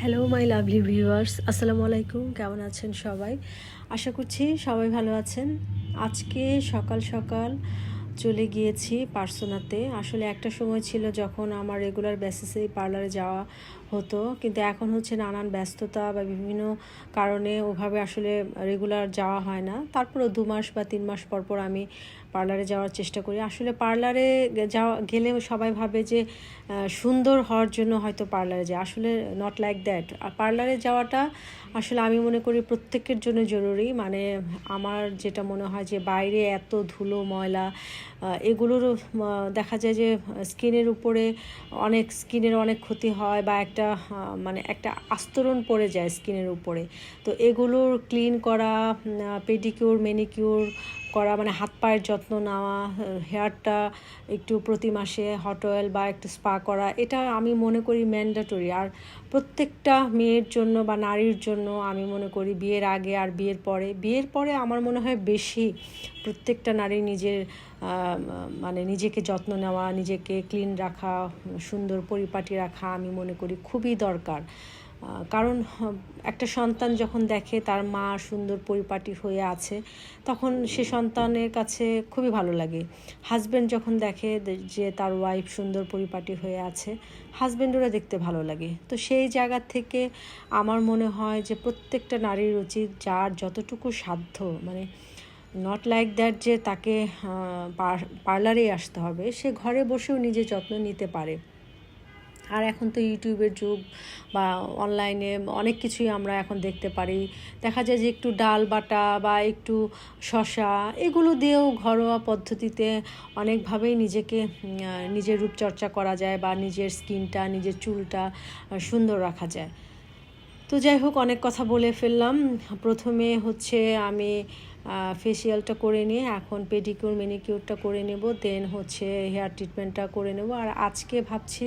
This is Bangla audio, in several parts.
হ্যালো মাই লাভলি ভিউয়ার্স আসসালামু আলাইকুম কেমন আছেন সবাই? আশা করছি সবাই ভালো আছেন। আজকে সকাল সকাল চলে গিয়েছি পার্সোনাতে। আসলে একটা সময় ছিল যখন আমার রেগুলার বেসিসে পার্লারে যাওয়া হতো। কিন্তু এখন হচ্ছে নানান ব্যস্ততা বা বিভিন্ন কারণে ওভাবে আসলে রেগুলার যাওয়া হয় না। তারপরেও দু মাস বা তিন মাস পর পর আমি পার্লারে যাওয়ার চেষ্টা করি। আসলে পার্লারে যাওয়া, গেলে সবাই ভাবে যে সুন্দর হওয়ার জন্য হয়তো পার্লারে যায় আসলে নট লাইক দ্যাট পার্লারে যাওয়াটা আসলে আমি মনে করি প্রত্যেকের জন্য জরুরি। মানে আমার যেটা মনে হয় যে, বাইরে এত ধুলো, ময়লা এগুলোর দেখা যায় যে, স্কিনের উপরে অনেক, স্কিনের অনেক ক্ষতি হয় বা একটা মানে একটা আস্তরণ পড়ে যায় স্কিনের উপরে। তো এগুলোর ক্লিন করা পেডিকিউর, মেনিকিউর করা মানে হাত পায়ের যত্ন নেওয়া, হেয়ারটা একটু প্রতি মাসে হট অয়েল বা একটু স্পা করা, এটা আমি মনে করি ম্যান্ডেটরি। আর প্রত্যেকটা মেয়ের জন্য বা নারীর জন্য আমি মনে করি বিয়ের আগে আর বিয়ের পরে। বিয়ের পরে আমার মনে হয় বেশি প্রত্যেকটা নারী নিজের মানে নিজেকে যত্ন নেওয়া, নিজেকে ক্লিন রাখা, সুন্দর পরিপাটি রাখা আমি মনে করি খুবই দরকার। কারণ একটা সন্তান যখন দেখে তার মা সুন্দর পরিপাটি হয়ে আছে, তখন সে সন্তানের কাছে খুবই ভালো লাগে। হাজব্যান্ড যখন দেখে যে তার ওয়াইফ সুন্দর পরিপাটি হয়ে আছে হাজব্যান্ডেরও দেখতে ভালো লাগে। তো সেই জায়গা থেকে আমার মনে হয় যে প্রত্যেকটা নারীর উচিত যার যতটুকু সাধ্য মানে নট লাইক দ্যাট যে তাকে পার্লারেই আসতে হবে, সে ঘরে বসেও নিজের যত্ন নিতে পারে। আর এখন তো ইউটিউবের যুগ বা অনলাইনে অনেক কিছুই আমরা এখন দেখতে পারি। দেখা যায় যে একটু ডাল বাটা বা একটু শশা এগুলো দিয়েও ঘরোয়া পদ্ধতিতে অনেকভাবেই নিজেকে নিজের রূপচর্চা করা যায় বা নিজের স্কিনটা, নিজের চুলটা সুন্দর রাখা যায়। তো যাই হোক, অনেক কথা বলে ফেললাম। প্রথমে হচ্ছে আমি ফেসিয়ালটা করে নিয়ে এখন পেডিকিউর মেনিকিউরটা করে নেব দেন হচ্ছে হেয়ার ট্রিটমেন্টটা করে নেব। আর আজকে ভাবছি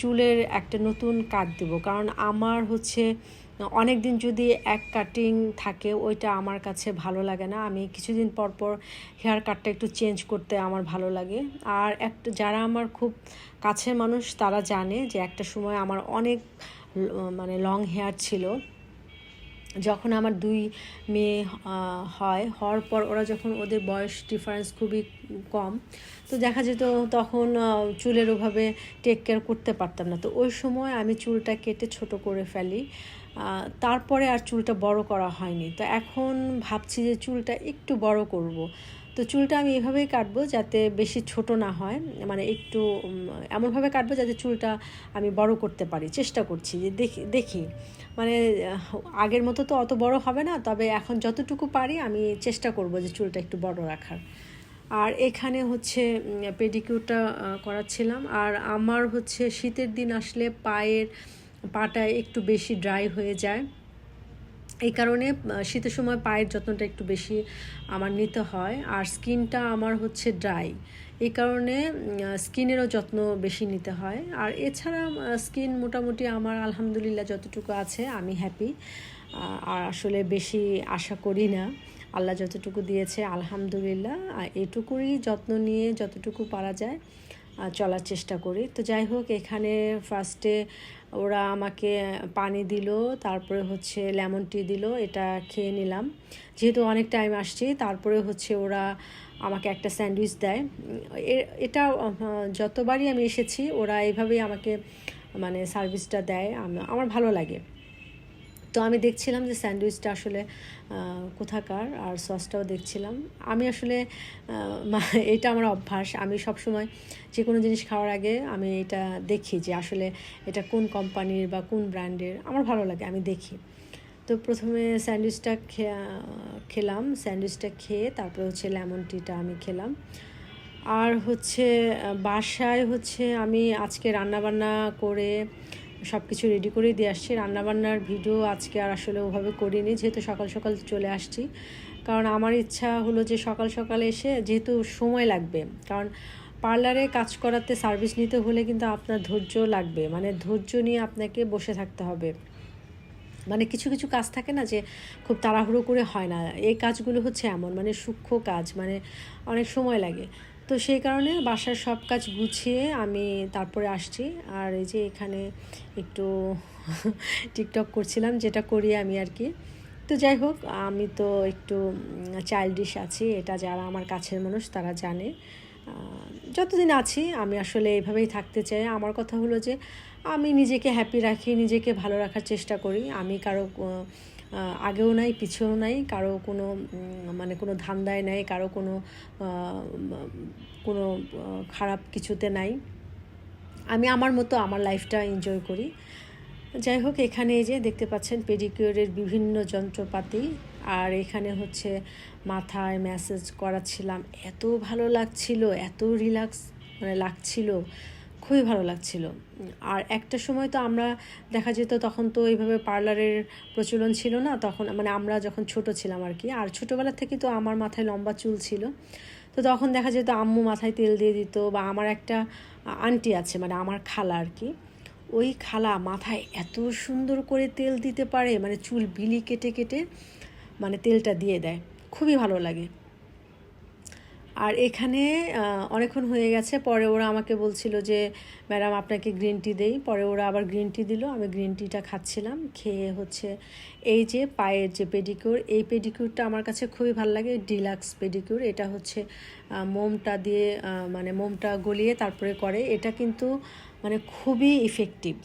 চুলের একটা নতুন কাট দেব, কারণ আমার হচ্ছে অনেক দিন যদি এক কাটিং থাকে, ওইটা আমার কাছে ভালো লাগে না। আমি কিছুদিন পর পর হেয়ার কাটটা একটু চেঞ্জ করতে আমার ভালো লাগে। আর একটা যারা আমার খুব কাছের মানুষ, তারা জানে যে একটা সময় আমার অনেক মানে লং হেয়ার ছিল। যখন আমার দুই মেয়ে হয়, হওয়ার পর ওরা যখন ওদের বয়স ডিফারেন্স খুবই কম, তো দেখা যেত তখন চুলের ওভাবে টেক কেয়ার করতে পারতাম না। তো ওই সময় আমি চুলটা কেটে ছোট করে ফেলি তারপরে আর চুলটা বড় করা হয়নি। তো এখন ভাবছি যে চুলটা একটু বড় করব। তো চুলটা আমি এভাবেই কাটবো যাতে বেশি ছোট না হয় মানে একটু এমনভাবে কাটবো যাতে চুলটা আমি বড় করতে পারি। চেষ্টা করছি যে দেখি দেখি। মানে আগের মতো তো অত বড় হবে না, তবে এখন যতটুকু পারি আমি চেষ্টা করব যে চুলটা একটু বড় রাখার। আর এখানে হচ্ছে পেডিকিউরটা করাচ্ছিলাম। আর আমার হচ্ছে শীতের দিন আসলে পায়ের পাটা একটু বেশি ড্রাই হয়ে যায়। এই কারণে শীতের সময় পায়ের যত্নটা একটু বেশি আমার নিতে হয়। আর স্কিনটা আমার হচ্ছে ড্রাই। এই কারণে স্কিনেরও যত্ন বেশি নিতে হয়। আর এছাড়া স্কিন মোটামুটি আমার আলহামদুলিল্লাহ যতটুকু আছে, আমি হ্যাপি আর আসলে বেশি আশা করি না। আল্লাহ যতটুকু দিয়েছে, আলহামদুলিল্লাহ। এটুকুরই যত্ন নিয়ে যতটুকু পারা যায় চলার চেষ্টা করি। তো যাই হোক, এখানে ফার্স্টে ওরা আমাকে পানি দিল, তারপরে হচ্ছে লেমন টি দিল, এটা খেয়ে নিলাম। যেহেতু অনেক টাইম আসছি, তারপরে হচ্ছে ওরা আমাকে একটা স্যান্ডউইচ দেয়। এটা যতবারই আমি এসেছি, ওরা এইভাবেই আমাকে মানে সার্ভিসটা দেয়। আমার ভালো লাগে। তো আমি দেখছিলাম যে স্যান্ডউইচটা আসলে কোথাকার আর সসটাও দেখছিলাম। আমি আসলে এটা আমার অভ্যাস। আমি সব সময় যে কোনো জিনিস খাওয়ার আগে আমি এটা দেখি যে আসলে এটা কোন কোম্পানির বা কোন ব্র্যান্ডের। আমার ভালো লাগে, আমি দেখি। তো প্রথমে স্যান্ডউইচটা খেলাম। স্যান্ডউইচটা খেয়ে তারপরে হচ্ছে লেমন টিটা আমি খেলাম। আর হচ্ছে বাসায় হচ্ছে আমি আজকে রান্নাবান্না করে সব কিছু রেডি করেই দিয়ে আসছি। রান্নাবান্নার ভিডিও আজকে আর আসলে ওভাবে করিনি, যেহেতু সকাল সকাল চলে আসছি। কারণ আমার ইচ্ছা হলো যে সকাল সকাল এসে যেহেতু সময় লাগবে, কারণ পার্লারে কাজ করাতে সার্ভিস নিতে হলে কিন্তু আপনার ধৈর্য লাগবে। মানে ধৈর্য নিয়ে আপনাকে বসে থাকতে হবে। মানে কিছু কিছু কাজ থাকে না যে খুব তাড়াহুড়ো করে হয় না। এই কাজগুলো হচ্ছে এমন মানে সূক্ষ্ম কাজ মানে অনেক সময় লাগে। তো সেই কারণে বাসার সব কাজ গুছিয়ে আমি তারপরে আসছি। আর এই যে এখানে একটু টিকটক করছিলাম, যেটা করি আমি আর কি। তো যাই হোক, আমি তো একটু চাইল্ডিশ আছি, এটা যারা আমার কাছের মানুষ তারা জানে। যতদিন আছি, আমি আসলে এইভাবেই থাকতে চাই। আমার কথা হলো যে, আমি নিজেকে হ্যাপি রাখি, নিজেকে ভালো রাখার চেষ্টা করি। আমি কারও আগেও নাই, পিছেও নাই, কারও কোনো মানে কোনো ধান্দায় নাই, কারও কোনো কোনো খারাপ কিছুতে নাই। আমি আমার মতো আমার লাইফটা এনজয় করি। যাই হোক, এখানে যে দেখতে পাচ্ছেন পেডিকিউরের বিভিন্ন যন্ত্রপাতি, আর এখানে হচ্ছে মাথায় ম্যাসেজ করাচ্ছিলাম। এত ভালো লাগছিল, এত রিল্যাক্স মানে লাগছিল। খুবই ভালো লাগছিল। আর একটা সময় তো আমরা, দেখা যেত তখন তো এইভাবে পার্লারের প্রচলন ছিল না, তখন মানে আমরা যখন ছোট ছিলাম আর কি, আর ছোটোবেলা থেকে তো আমার মাথায় লম্বা চুল ছিল। তো তখন দেখা যেত আম্মু মাথায় তেল দিয়ে দিত বা আমার একটা আন্টি আছে মানে আমার খালা আর কি, ওই খালা মাথায় এত সুন্দর করে তেল দিতে পারে মানে চুল বিলি কেটে কেটে মানে তেলটা দিয়ে দেয়। খুবই ভালো লাগে। আর এখানে অনেকক্ষণ হয়ে গেছে, পরে ওরা আমাকে বলছিল যে, ম্যাডাম, আপনাকে গ্রিন টি দেই। পরে ওরা আবার গ্রিন টি দিল, আমি গ্রিন টিটা খাচ্ছিলাম। খেয়ে হচ্ছে, এই যে পায়ের যে পেডিকিউর, এই পেডিকিউরটা আমার কাছে খুবই ভালো লাগে, ডিলাক্স পেডিকিউর। এটা হচ্ছে মোমটা দিয়ে মানে মোমটা গলিয়ে তারপরে করে। এটা কিন্তু মানে খুবই ইফেক্টিভ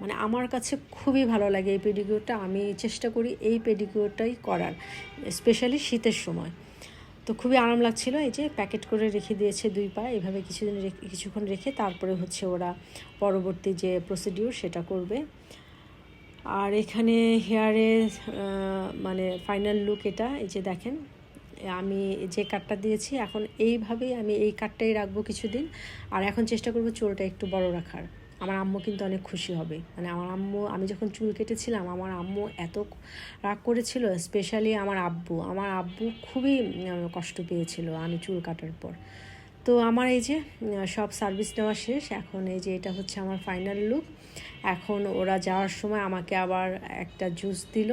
মানে আমার কাছে খুবই ভালো লাগে এই পেডিকিউরটা। আমি চেষ্টা করি এই পেডিকিউরটাই করার স্পেশালি শীতের সময়। তো খুবই আরাম লাগছিল এই যে প্যাকেট করে রেখে দিয়েছে দুই পা, এভাবে কিছুদিন রেখে, কিছুক্ষণ রেখে তারপরে হচ্ছে ওরা পরবর্তী যে প্রসিডিউর সেটা করবে। আর এখানে হেয়ারে মানে ফাইনাল লুক এটা, এই যে দেখেন, আমি যে কাটটা দিয়েছি এখন এইভাবেই আমি এই কাটটাই রাখব কিছুদিন। আর এখন চেষ্টা করব চুলটা একটু বড় রাখার। আমার আম্মু কিন্তু অনেক খুশি হবে। মানে আমার আম্মু, আমি যখন চুল কেটেছিলাম, আমার আম্মু এত রাগ করেছিল স্পেশালি আমার আব্বু। আমার আব্বু খুবই কষ্ট পেয়েছিল আমি চুল কাটার পর। তো আমার এই যে সব সার্ভিস নেওয়া শেষ, এখন এই যে এটা হচ্ছে আমার ফাইনাল লুক এখন ওরা যাওয়ার সময় আমাকে আবার একটা জুস দিল।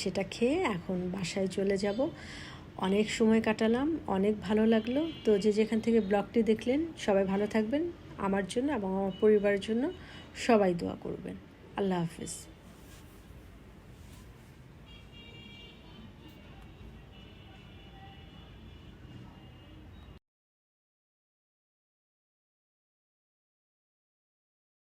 সেটা খেয়ে এখন বাসায় চলে যাব। অনেক সময় কাটালাম, অনেক ভালো লাগল। তো যে যেখান থেকে ব্লগটি দেখলেন, সবাই ভালো থাকবেন। আমার জন্য এবং আমার পরিবারের জন্য সবাই দোয়া করবেন। আল্লাহ হাফিজ।